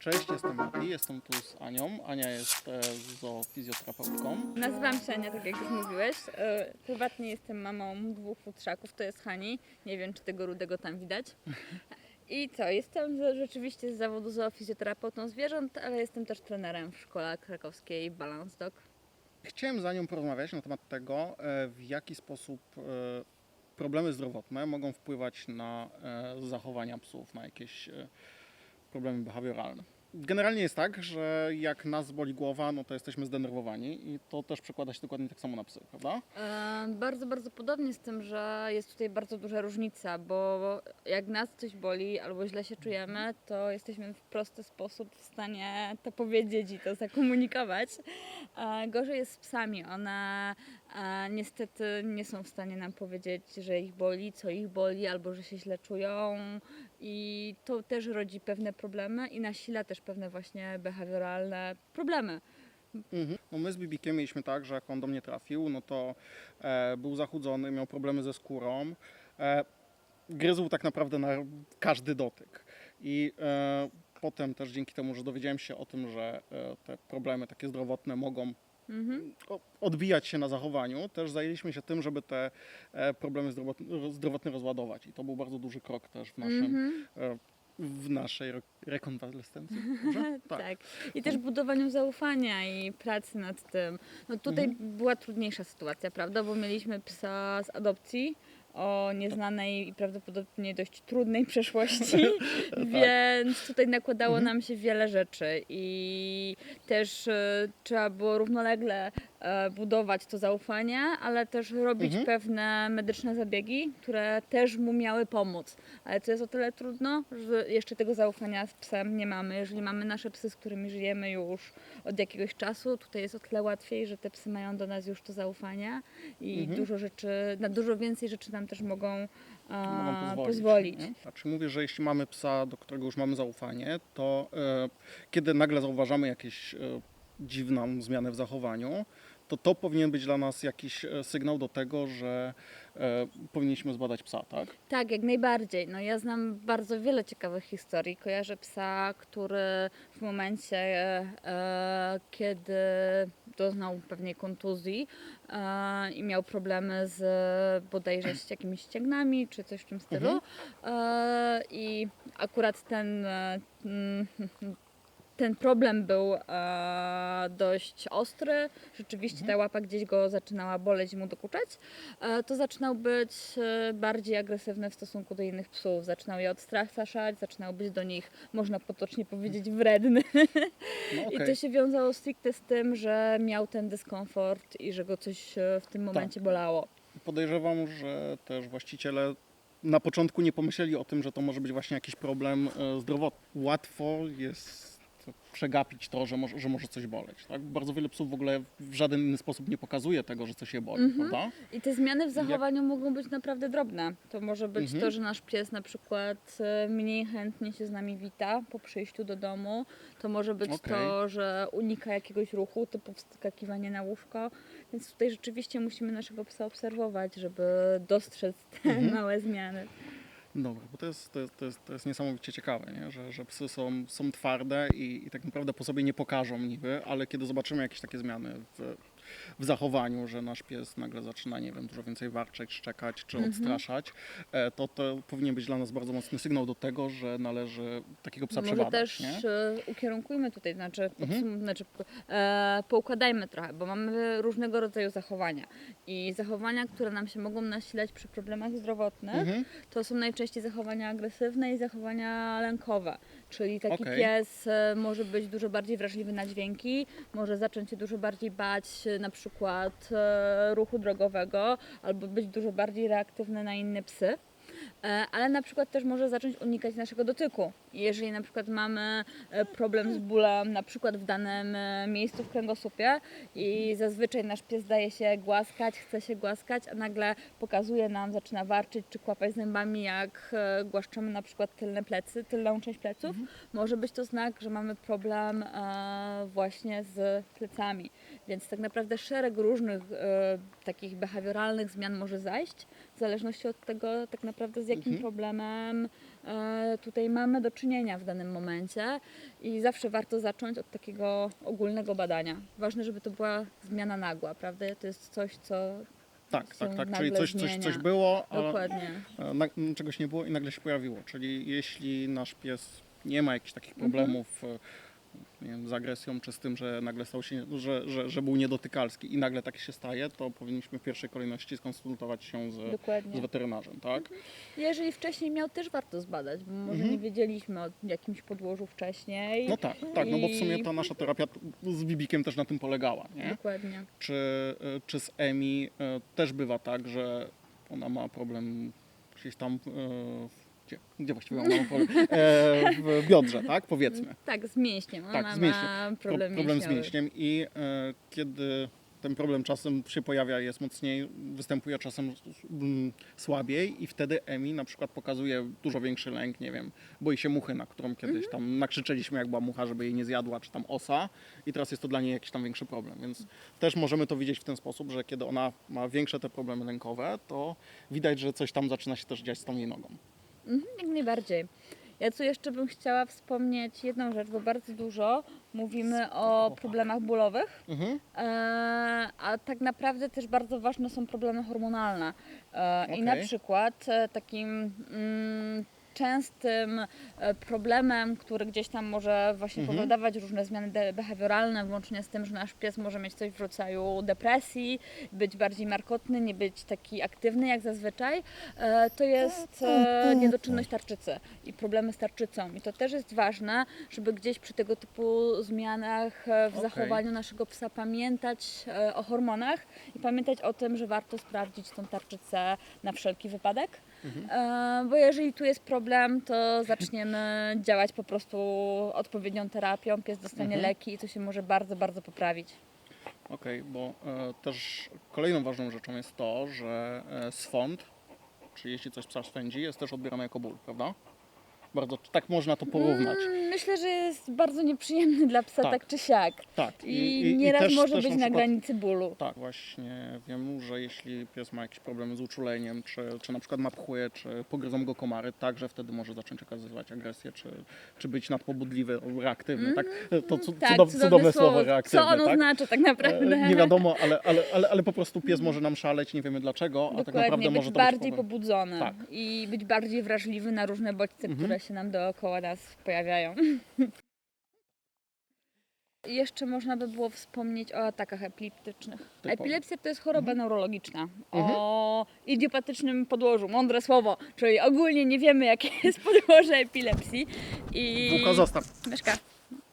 Cześć, jestem Mati, jestem tu z Anią. Ania jest e, zoofizjoterapeutką. Nazywam się Ania, tak jak już mówiłeś. E, Prywatnie jestem mamą dwóch futrzaków, to jest Hani. Nie wiem, czy tego rudego tam widać. I co, jestem z- rzeczywiście z zawodu zoofizjoterapeutą zwierząt, ale jestem też trenerem w szkole krakowskiej Balance Dog. Chciałem z Anią porozmawiać na temat tego, e, w jaki sposób e, problemy zdrowotne mogą wpływać na e, zachowania psów, na jakieś e, problemy behawioralne. Generalnie jest tak, że jak nas boli głowa, no to jesteśmy zdenerwowani i to też przekłada się dokładnie tak samo na psy, prawda? E, Bardzo, bardzo podobnie z tym, że jest tutaj bardzo duża różnica, bo jak nas coś boli albo źle się czujemy, to jesteśmy w prosty sposób w stanie to powiedzieć i to zakomunikować. E, Gorzej jest z psami. One e, niestety nie są w stanie nam powiedzieć, że ich boli, co ich boli, albo że się źle czują i to też rodzi pewne problemy i nasila też pewne właśnie behawioralne problemy. Mhm. No my z Bibikiem mieliśmy tak, że jak on do mnie trafił, no to e, był zachudzony, miał problemy ze skórą. E, gryzł tak naprawdę na każdy dotyk. I e, potem też dzięki temu, że dowiedziałem się o tym, że e, te problemy takie zdrowotne mogą Mhm. odbijać się na zachowaniu, też zajęliśmy się tym, żeby te e, problemy zdrowotne, rozładować. I to był bardzo duży krok też w naszym, Mhm. e, w naszej re- rekonwalescencji. Dobrze? Tak. I też budowaniu zaufania i pracy nad tym. No tutaj Mhm. była trudniejsza sytuacja, prawda? Bo mieliśmy psa z adopcji o nieznanej i prawdopodobnie dość trudnej przeszłości, więc tutaj nakładało Tak. Mhm. nam się wiele rzeczy i też e, trzeba było równolegle budować to zaufanie, ale też robić Mhm. pewne medyczne zabiegi, które też mu miały pomóc. Ale to jest o tyle trudno, że jeszcze tego zaufania z psem nie mamy. Jeżeli mamy nasze psy, z którymi żyjemy już od jakiegoś czasu, tutaj jest o tyle łatwiej, że te psy mają do nas już to zaufanie i Mhm. dużo rzeczy, na dużo więcej rzeczy nam też mogą, a, mogą pozwolić. pozwolić. nie? Znaczy mówię, że jeśli mamy psa, do którego już mamy zaufanie, to e, kiedy nagle zauważamy jakieś e, dziwną zmianę w zachowaniu, to to powinien być dla nas jakiś e, sygnał do tego, że e, powinniśmy zbadać psa, tak? Tak, jak najbardziej. No ja znam bardzo wiele ciekawych historii. Kojarzę psa, który w momencie, e, kiedy doznał pewnej kontuzji e, i miał problemy z bodajże z jakimiś ścięgnami czy coś w tym stylu. E, I akurat ten, e, mm, ten problem był e, dość ostry. Rzeczywiście ta łapa gdzieś go zaczynała boleć i mu dokuczać e, to zaczynał być e, bardziej agresywny w stosunku do innych psów. Zaczynał je odstraszać, zaczynał być do nich, można potocznie powiedzieć, wredny. No, I okej. to się wiązało stricte z tym, że miał ten dyskomfort i że go coś e, w tym Tak. momencie bolało. Podejrzewam, że też właściciele na początku nie pomyśleli o tym, że to może być właśnie jakiś problem e, zdrowotny. Łatwo jest przegapić to, że może, że może coś boleć. Tak? Bardzo wiele psów w ogóle w żaden inny sposób nie pokazuje tego, że coś je boli, Mhm. prawda? I te zmiany w zachowaniu mogą być naprawdę drobne. To może być Mhm. to, że nasz pies na przykład e, mniej chętnie się z nami wita po przyjściu do domu. To może być Okej. to, że unika jakiegoś ruchu, typu wskakiwanie na łóżko. Więc tutaj rzeczywiście musimy naszego psa obserwować, żeby dostrzec te Mhm. małe zmiany. Dobra, bo to jest, to jest, to jest, to jest niesamowicie ciekawe, nie? Że, że psy są, są twarde i, i tak naprawdę po sobie nie pokażą niby, ale kiedy zobaczymy jakieś takie zmiany w, w zachowaniu, że nasz pies nagle zaczyna, nie wiem, dużo więcej warczeć, szczekać czy Mhm. odstraszać, e, to to powinien być dla nas bardzo mocny sygnał do tego, że należy takiego psa Może przebadać, też nie? e, ukierunkujmy tutaj, znaczy, Mhm. znaczy e, poukładajmy trochę, bo mamy różnego rodzaju zachowania. I zachowania, które nam się mogą nasilać przy problemach zdrowotnych, Mhm. to są najczęściej zachowania agresywne i zachowania lękowe. Czyli taki Okej. pies e, może być dużo bardziej wrażliwy na dźwięki, może zacząć się dużo bardziej bać e, na przykład e, ruchu drogowego, albo być dużo bardziej reaktywny na inne psy. E, Ale na przykład też może zacząć unikać naszego dotyku. Jeżeli na przykład mamy e, problem z bólem na przykład w danym e, miejscu w kręgosłupie i zazwyczaj nasz pies daje się głaskać, chce się głaskać, a nagle pokazuje nam, zaczyna warczyć czy kłapać zębami, jak e, głaszczemy na przykład tylne plecy, tylną część pleców, może być to znak, że mamy problem właśnie z plecami. Więc tak naprawdę szereg różnych takich behawioralnych zmian może zajść, w zależności od tego tak naprawdę z jakim Mhm. problemem tutaj mamy do czynienia w danym momencie i zawsze warto zacząć od takiego ogólnego badania. Ważne, żeby to była zmiana nagła, prawda? To jest coś, co Tak, tak, tak. Czyli coś, coś, coś było, a dokładnie. e, na, czegoś nie było i nagle się pojawiło. Czyli jeśli nasz pies nie ma jakichś takich Mhm. problemów e, nie wiem, z agresją, czy z tym, że nagle stał się, że, że, że był niedotykalski i nagle tak się staje, to powinniśmy w pierwszej kolejności skonsultować się z, z weterynarzem, tak? Jeżeli wcześniej miał, też warto zbadać, bo może Mhm. nie wiedzieliśmy o jakimś podłożu wcześniej. No tak, tak, no bo w sumie ta nasza terapia z Bibikiem też na tym polegała, nie? Dokładnie. Czy, e, czy z Emi e, też bywa tak, że ona ma problem gdzieś tam, e, gdzie, gdzie właściwie ona ma problem? E, w biodrze, tak? Powiedzmy. Tak, z mięśniem. Ona Tak, z mięśniem. problem, problem z mięśniem i e, kiedy ten problem czasem się pojawia, jest mocniej, występuje czasem słabiej i wtedy Emi na przykład pokazuje dużo większy lęk, nie wiem, boi się muchy, na którą kiedyś Mhm. tam nakrzyczeliśmy, jak była mucha, żeby jej nie zjadła, czy tam osa i teraz jest to dla niej jakiś tam większy problem, więc też możemy to widzieć w ten sposób, że kiedy ona ma większe te problemy lękowe, to widać, że coś tam zaczyna się też dziać z tą jej nogą. Mhm, jak najbardziej. Ja tu jeszcze bym chciała wspomnieć jedną rzecz, bo bardzo dużo mówimy o problemach bólowych, Mhm. e, a tak naprawdę też bardzo ważne są problemy hormonalne. E, I na przykład e, takim mm, częstym e, problemem, który gdzieś tam może właśnie Mhm. powodować różne zmiany behawioralne, włącznie z tym, że nasz pies może mieć coś w rodzaju depresji, być bardziej markotny, nie być taki aktywny jak zazwyczaj, e, to jest e, niedoczynność tarczycy i problemy z tarczycą. I to też jest ważne, żeby gdzieś przy tego typu zmianach w Okej. zachowaniu naszego psa pamiętać o hormonach i pamiętać o tym, że warto sprawdzić tą tarczycę na wszelki wypadek. E, Bo jeżeli tu jest problem, to zaczniemy działać po prostu odpowiednią terapią, pies dostanie Mhm. leki i to się może bardzo, bardzo poprawić. Okej, bo e, też kolejną ważną rzeczą jest to, że e, swąd, czyli jeśli coś psa swędzi, jest też odbierane jako ból, prawda? Bardzo, tak można to porównać. Mm, Myślę, że jest bardzo nieprzyjemny dla psa Tak. tak, czy siak. Tak. I, nieraz też- może też być na, przykład- granicy bólu. Tak, właśnie wiem, że jeśli pies ma jakieś problemy z uczuleniem, czy, czy na przykład ma pchły, czy pogryzą go komary, także wtedy może zacząć okazywać agresję, czy, czy być nadpobudliwy, reaktywny, tak? To cu, Tak, cudow, cudowne słowo, reaktywny, Co ono tak? znaczy tak naprawdę? E, Nie wiadomo, ale, ale, ale, ale po prostu pies może nam szaleć, nie wiemy dlaczego, a tak Dokładnie, naprawdę być może to bardziej być problem. pobudzony Tak. i być bardziej wrażliwy na różne bodźce, Mhm. które się nam dookoła nas pojawiają. Jeszcze można by było wspomnieć o atakach epileptycznych. Typowo. Epilepsja to jest choroba neurologiczna Mhm. o idiopatycznym podłożu, mądre słowo, czyli ogólnie nie wiemy jakie jest podłoże epilepsji. I... Bułka zostaw. Myszka.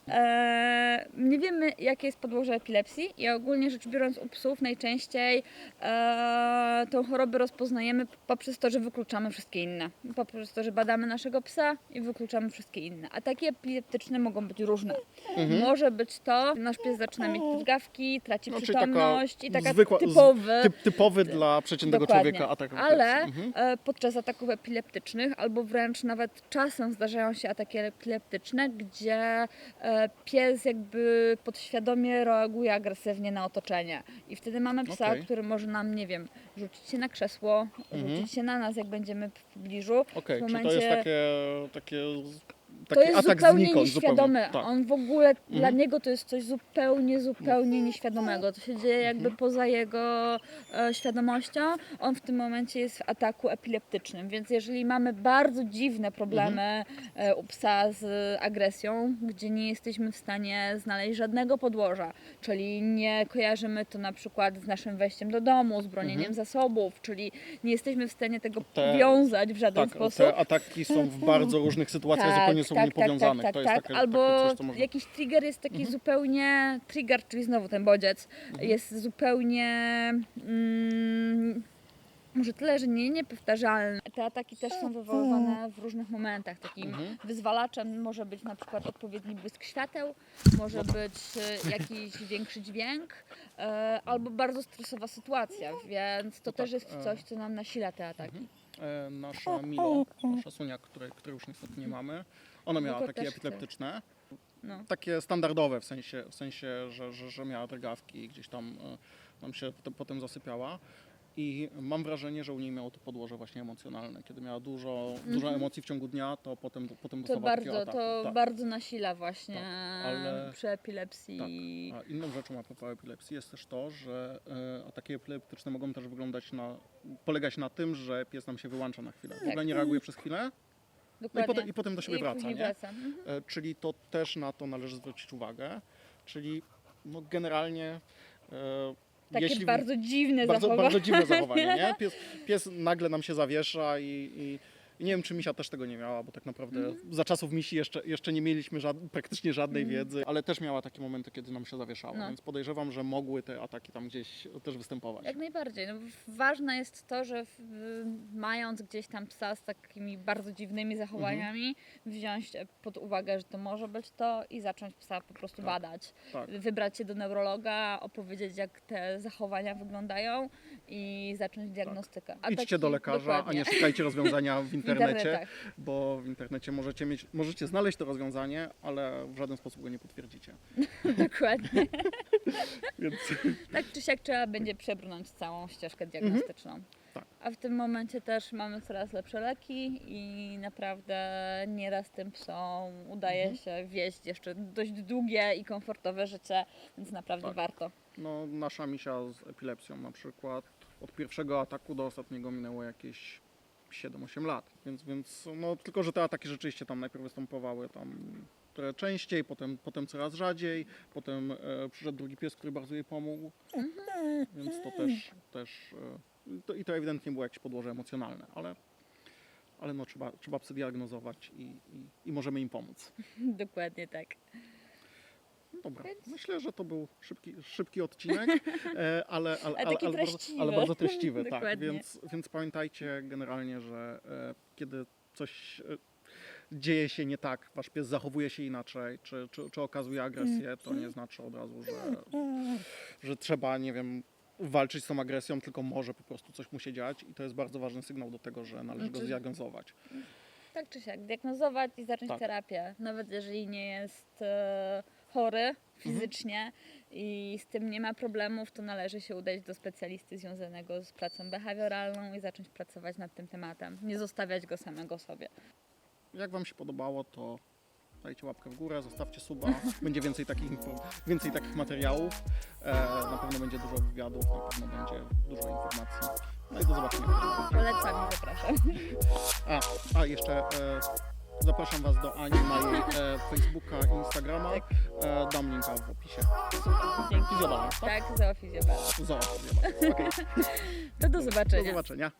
Eee, nie wiemy, jakie jest podłoże epilepsji i ogólnie rzecz biorąc u psów najczęściej eee, tą chorobę rozpoznajemy poprzez to, że wykluczamy wszystkie inne. Poprzez to, że badamy naszego psa i wykluczamy wszystkie inne. Ataki epileptyczne mogą być różne. Mhm. Może być to, nasz pies zaczyna mieć drgawki, traci No, czyli taka przytomność i taka zwykła- typowy... Typ, typowy dla przeciętnego Dokładnie. człowieka atak Ale. Mhm. e, podczas ataków epileptycznych, albo wręcz nawet czasem zdarzają się ataki epileptyczne, gdzie e, pies jakby podświadomie reaguje agresywnie na otoczenie. I wtedy mamy psa, Okej. który może nam, nie wiem, rzucić się na krzesło, Mhm. rzucić się na nas, jak będziemy w pobliżu. W czy to momencie- jest takie, takie, To taki jest atak zupełnie znikąd, nieświadome. zupełnie. Tak. On w ogóle, dla Mhm. niego to jest coś zupełnie, zupełnie nieświadomego. To się dzieje jakby Mhm. poza jego e, świadomością. On w tym momencie jest w ataku epileptycznym, więc jeżeli mamy bardzo dziwne problemy Mhm. e, u psa z agresją, gdzie nie jesteśmy w stanie znaleźć żadnego podłoża, czyli nie kojarzymy to na przykład z naszym wejściem do domu, z bronieniem Mhm. zasobów, czyli nie jesteśmy w stanie tego Te- powiązać w żaden Tak, sposób. te ataki są w bardzo różnych sytuacjach zupełnie ze Tak, to tak, jest tak. takie, Albo coś, co można... jakiś trigger jest taki Mhm. zupełnie, trigger, czyli znowu ten bodziec, Mhm. jest zupełnie, mm, może tyle, że nie niepowtarzalny. Te ataki też są wywoływane w różnych momentach. Takim Mhm. wyzwalaczem może być na przykład odpowiedni błysk świateł, może być e, jakiś większy dźwięk, e, albo bardzo stresowa sytuacja, więc to No tak, też jest e. coś, co nam nasila te ataki. E, nasza Milo, nasza Sunia, której, której już niestety nie mamy, ona miała Tylko ataki też chce. epileptyczne. No. Takie standardowe, w sensie, w sensie że, że, że miała drgawki i gdzieś tam e, nam się potem, potem zasypiała. I mam wrażenie, że u niej miało to podłoże właśnie emocjonalne. Kiedy miała dużo, dużo Mhm. emocji w ciągu dnia, to potem, potem To bardzo, ataku. to tak. bardzo nasila właśnie Tak, ale- przy epilepsji. A inną rzeczą a propos epilepsji jest też to, że e, ataki epileptyczne mogą też wyglądać na, polegać na tym, że pies nam się wyłącza na chwilę. W ogóle nie reaguje przez chwilę, no i potem, i potem do siebie I wraca. Nie? wraca. Mhm. E, Czyli to też na to należy zwrócić uwagę. Czyli no generalnie e, Takie jeśli bardzo dziwne bardzo, zachowanie. bardzo dziwne zachowanie, nie? Pies, pies nagle nam się zawiesza i, i, i nie wiem, czy Misia też tego nie miała, bo tak naprawdę Mhm. za czasów Misi jeszcze, jeszcze nie mieliśmy żad, praktycznie żadnej wiedzy, ale też miała takie momenty, kiedy nam się zawieszało, No. więc podejrzewam, że mogły te ataki tam gdzieś też występować. Jak najbardziej. No, ważne jest to, że w, mając gdzieś tam psa z takimi bardzo dziwnymi zachowaniami, wziąć pod uwagę, że to może być to i zacząć psa po prostu Tak. badać. Tak. Wybrać się do neurologa, opowiedzieć jak te zachowania wyglądają i zacząć diagnostykę. Tak. Idźcie taki- do lekarza, dokładnie. a nie szukajcie rozwiązania w internecie, bo w internecie możecie, mieć, możecie znaleźć to rozwiązanie, ale w żaden sposób go nie potwierdzicie. Dokładnie. Więc Tak czy siak trzeba będzie przebrnąć całą ścieżkę diagnostyczną. Tak. A w tym momencie też mamy coraz lepsze leki i naprawdę nieraz tym psom udaje Mhm. się wieść jeszcze dość długie i komfortowe życie, więc naprawdę Tak. warto. No, nasza misia z epilepsją na przykład od pierwszego ataku do ostatniego minęło jakieś 7-8 lat, więc, więc no, tylko, że te ataki rzeczywiście tam najpierw występowały tam trochę częściej, potem, potem coraz rzadziej, potem e, przyszedł drugi pies, który bardzo jej pomógł, więc to też, też e, to, i to ewidentnie było jakieś podłoże emocjonalne, ale, ale no, trzeba, trzeba psy diagnozować i, i, i możemy im pomóc. Dokładnie tak. Dobra, Więc- myślę, że to był szybki, szybki odcinek, e, ale, ale, Ale ale, bardzo, treściwy. ale bardzo treściwy. tak, więc, więc pamiętajcie generalnie, że e, kiedy coś e, dzieje się nie tak, wasz pies zachowuje się inaczej, czy, czy, czy okazuje agresję, to nie znaczy od razu, że, że trzeba, nie wiem, walczyć z tą agresją, tylko może po prostu coś mu się dziać i to jest bardzo ważny sygnał do tego, że należy go Znaczy- zdiagnozować. Tak czy siak, diagnozować i zacząć Tak. terapię, nawet jeżeli nie jest chory fizycznie i z tym nie ma problemów, to należy się udać do specjalisty związanego z pracą behawioralną i zacząć pracować nad tym tematem. Nie zostawiać go samego sobie. Jak Wam się podobało, to dajcie łapkę w górę, zostawcie suba. Będzie więcej takich, więcej takich materiałów. E, na pewno będzie dużo wywiadów, na pewno będzie dużo informacji. No i do zobaczenia. Polecam i zapraszam. A, a jeszcze e, zapraszam Was do Ani na jej e, Facebooka Instagrama. E, dam linka w opisie. Dzięki. Fizjobalans, tak? Tak, za ofizjowalę. Zobacz, okay. To do Do zobaczenia. zobaczenia.